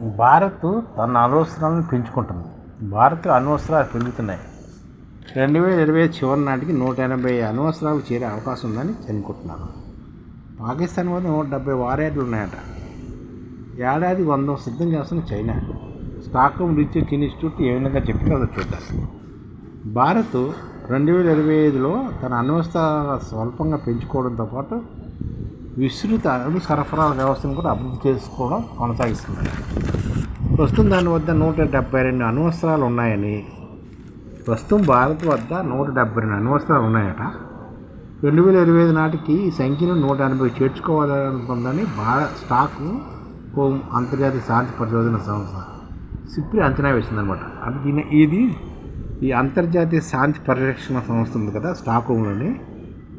భారత్ తన అనవసరాలను పెంచుకుంటుంది. భారత్ అనవసరాలు పెరుగుతున్నాయి. రెండు వేల ఇరవై చివరి నాటికి నూట ఎనభై అనవసరాలు చేరే అవకాశం ఉందని అనుకుంటున్నారు పాకిస్తాన్ వద్ద నూట డెబ్బై వారేట్లు ఉన్నాయట. ఏడాది వంద సిద్ధం చేస్తున్న చైనా. స్టాక్హోమ్ రీసెర్చ్ ఇన్స్టిట్యూట్ ఏ విధంగా చెప్పిందో అది చూద్దాం. భారత్ రెండు వేల ఇరవై ఐదులో తన అనవసర స్వల్పంగా పెంచుకోవడంతో పాటు విస్తృత అణు సరఫరాల వ్యవస్థను కూడా అభివృద్ధి చేసుకోవడం కొనసాగిస్తుంది. ప్రస్తుతం దాని వద్ద నూట డెబ్బై రెండు అణువస్త్రాలు ఉన్నాయని ప్రస్తుతం భారత్ వద్ద నూట డెబ్బై రెండు అణువస్త్రాలు ఉన్నాయట. రెండు వేల ఇరవై ఐదు నాటికి ఈ సంఖ్యను నూట ఎనభై చేర్చుకోవాలనుకుందని భారత్ స్టాక్ హోమ్ అంతర్జాతీయ శాంతి పరిశోధన సంస్థ సిప్రి అంచనా వేసిందనమాట అంటే దీని ఇది ఈ అంతర్జాతీయ శాంతి పరిరక్షణ సంస్థ ఉంది కదా స్టాక్ హోమ్లోని.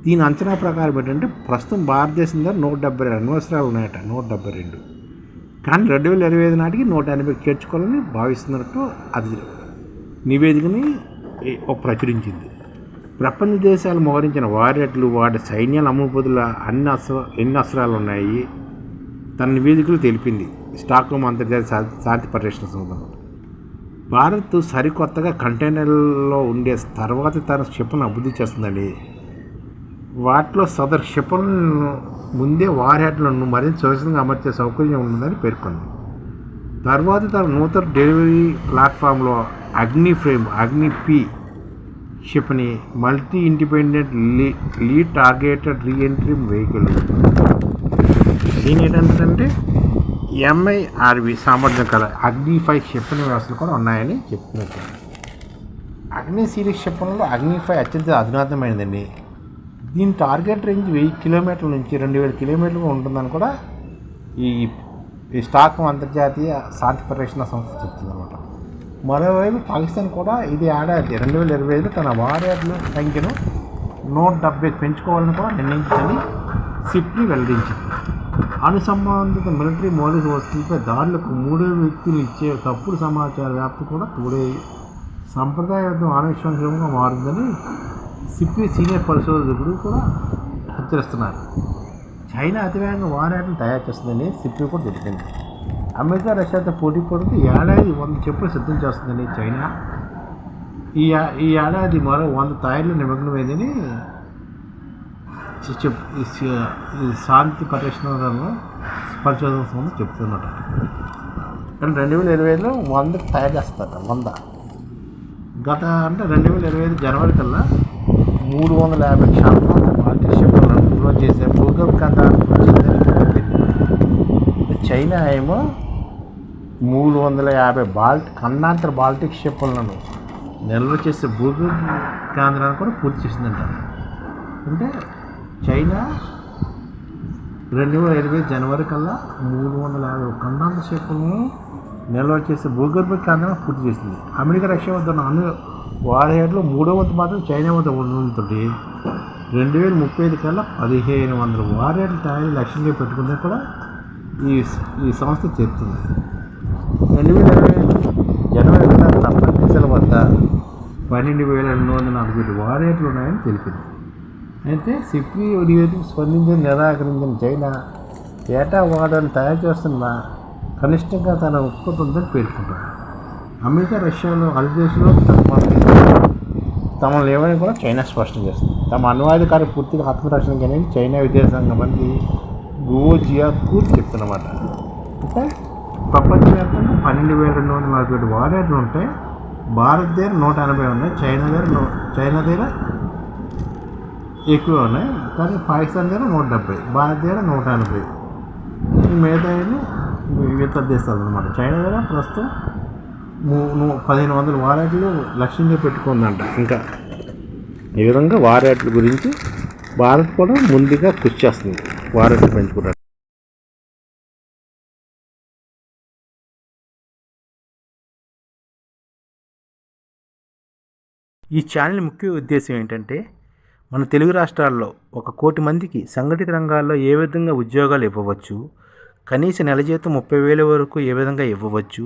దీని అంచనా ప్రకారం ఏంటంటే ప్రస్తుతం భారతదేశం దగ్గర నూట డెబ్బై రెండు అణ్వస్త్రాలు ఉన్నాయట నూట డెబ్బై రెండు. కానీ రెండు వేల ఇరవై ఐదు నాటికి నూట ఎనభై చేర్చుకోవాలని భావిస్తున్నట్టు అది నివేదికని ఒక ప్రచురించింది. ప్రపంచ దేశాలు మోహరించిన వారెట్లు వాటి సైన్యాల అమ్ముపదుల అన్ని అస్త్ర ఎన్ని అస్త్రాలు ఉన్నాయి? తన నివేదికలు తెలిపింది. స్టాక్హోమ్ అంతర్జాతీయ శాంతి పరిరక్షణ సంస్థ. భారత్ సరికొత్తగా కంటైనర్లో ఉండే తర్వాత తన క్షిపణి అభివృద్ధి చేస్తుందండి. వాటిలో సదరు క్షిపణులను ముందే వార్హెడ్లను మరింత సురక్షితంగా అమర్చే సౌకర్యం ఉందని పేర్కొంది. తర్వాత తన నూతన డెలివరీ ప్లాట్ఫామ్లో అగ్ని ఫ్రేమ్ అగ్ని పి క్షిపణి multi independently targeted reentry vehicle. దీని ఏంటంటే ఎంఐఆర్వి సామర్థ్యం కల అగ్ని ఫైవ్ క్షిపణి వ్యవస్థలు కూడా ఉన్నాయని చెప్తున్నారు. అగ్ని సిరీస్ క్షిపణిలో అగ్ని ఫైవ్ అత్యంత అధునాతమైనదండి దీని టార్గెట్ రేంజ్ వెయ్యి కిలోమీటర్ల నుంచి రెండు వేల కిలోమీటర్లు ఉంటుందని కూడా ఈ ఈ స్టాక్ అంతర్జాతీయ శాంతి పరిరక్షణ సంస్థ చెప్తుంది అనమాట మరోవైపు పాకిస్తాన్ కూడా ఇది ఏడాది రెండు వేల ఇరవై ఐదు తన వారియర్ల సంఖ్యను నూట డెబ్బై పెంచుకోవాలని కూడా నిర్ణయించిందని సిప్ని వెల్లడించింది. అనుసంబంధిత మిలిటరీ మౌలిక వస్తువులపై దాడులకు మూడో వ్యక్తులు ఇచ్చే తప్పుడు సమాచార వ్యాప్తి కూడా తోడే సంప్రదాయబద్ధం ఆనవిశ్వాసంగా మారిందని సిప్పి సీనియర్ పరిశోధకుడు కూడా హెచ్చరిస్తున్నారు చైనా అతివేగంగా వారాటం తయారు చేస్తుందని సిప్పి కూడా తెలిపింది అమెరికా రష్యాతో పోటీ పడుతూ ఏడాది వంద చెప్పులు సిద్ధం చేస్తుందని చైనా. ఈ ఈ ఏడాది మరో వంద తయారీలో నిమగ్నమైందని శాంతి పరిరక్షణ పరిశోధన సంస్థ చెప్తున్నట అంటే రెండు వేల ఇరవై ఐదులో వంద తయారు చేస్తారట వంద. గత అంటే రెండు వేల ఇరవై ఐదు జనవరి కల్లా మూడు వందల యాభై శాతం బాల్టిక్ షిప్లను నిల్వ చేసే భూగర్భ కందాన్ని చైనా ఏమో మూడు వందల యాభై బాల్ట్ ఖండాంతర బాల్టిక్ షిప్పులను నిల్వ చేసే భూగర్భ కేంద్రాన్ని కూడా పూర్తి చేసిందంట. అంటే చైనా రెండు వేల ఇరవై జనవరి కల్లా మూడు వందల యాభై కన్నాంతర షిప్పులను నిల్వ చేసే భూగర్భ కేంద్రం పూర్తి చేసింది. అమెరికా రష్యా వద్ద ఉన్న అణు వాడేట్లో మూడో వంతు మాత్రం చైనా వద్ద ఉండడంతో రెండు వేల ముప్పై ఐదు కల్లా పదిహేను వందల వార్హెడ్ల తయారీ లక్ష్యంగా పెట్టుకుంటే కూడా ఈ ఈ సంస్థ చెప్తుంది రెండు వేల ఇరవై జనవరి ఒకటి తప్పని దేశాల వద్ద పన్నెండు వేల రెండు వందల నలభై ఏడు వారేట్లు ఉన్నాయని తెలిపింది. అయితే సిప్రి నివేదిక స్పందించిన నిరాకరించిన చైనా ఏటా వాడని తయారు చేస్తున్న కనిష్టంగా తన ఉత్పత్తి ఉందని పేర్కొంటుంది. అమెరికా రష్యాలో అల్జేస్లో తమ తమను లేవని కూడా చైనా స్పష్టం చేస్తుంది. తమ అణ్వాధికారి పూర్తిగా ఆత్మరక్షణ అనేది చైనా విదేశాంగ మంత్రి గువో జియాకూర్ చెప్తున్నమాట. అంటే ప్రపంచవ్యాప్తంగా పన్నెండు వేల రెండు వందల నలభై ఏడు వారియర్లు ఉంటాయి భారత్ దగ్గర నూట ఎనభై ఉన్నాయి చైనా దగ్గర నూ- చైనా దగ్గర ఎక్కువ ఉన్నాయి. కానీ పాకిస్తాన్ దగ్గర నూట డెబ్బై భారత్ దగ్గర నూట ఎనభై. ఈ మిగతా ఇతర దేశాలు అనమాట చైనా దగ్గర ప్రస్తుతం పదిహేను వందల వారాట్లు లక్ష్యంగా పెట్టుకుందంట. ఇంకా ఈ విధంగా వారాట్ల గురించి భారత్ కూడా ముందుగా కృషి చేస్తుంది. వారాట్లు పెంచుకుంటారు ఈ ఛానల్ ముఖ్య ఉద్దేశం ఏంటంటే మన తెలుగు రాష్ట్రాల్లో ఒక కోటి మందికి సంఘటిత రంగాల్లో ఏ విధంగా ఉద్యోగాలు ఇవ్వవచ్చు కనీస నెల జీతం ముప్పై వేల వరకు ఏ విధంగా ఇవ్వవచ్చు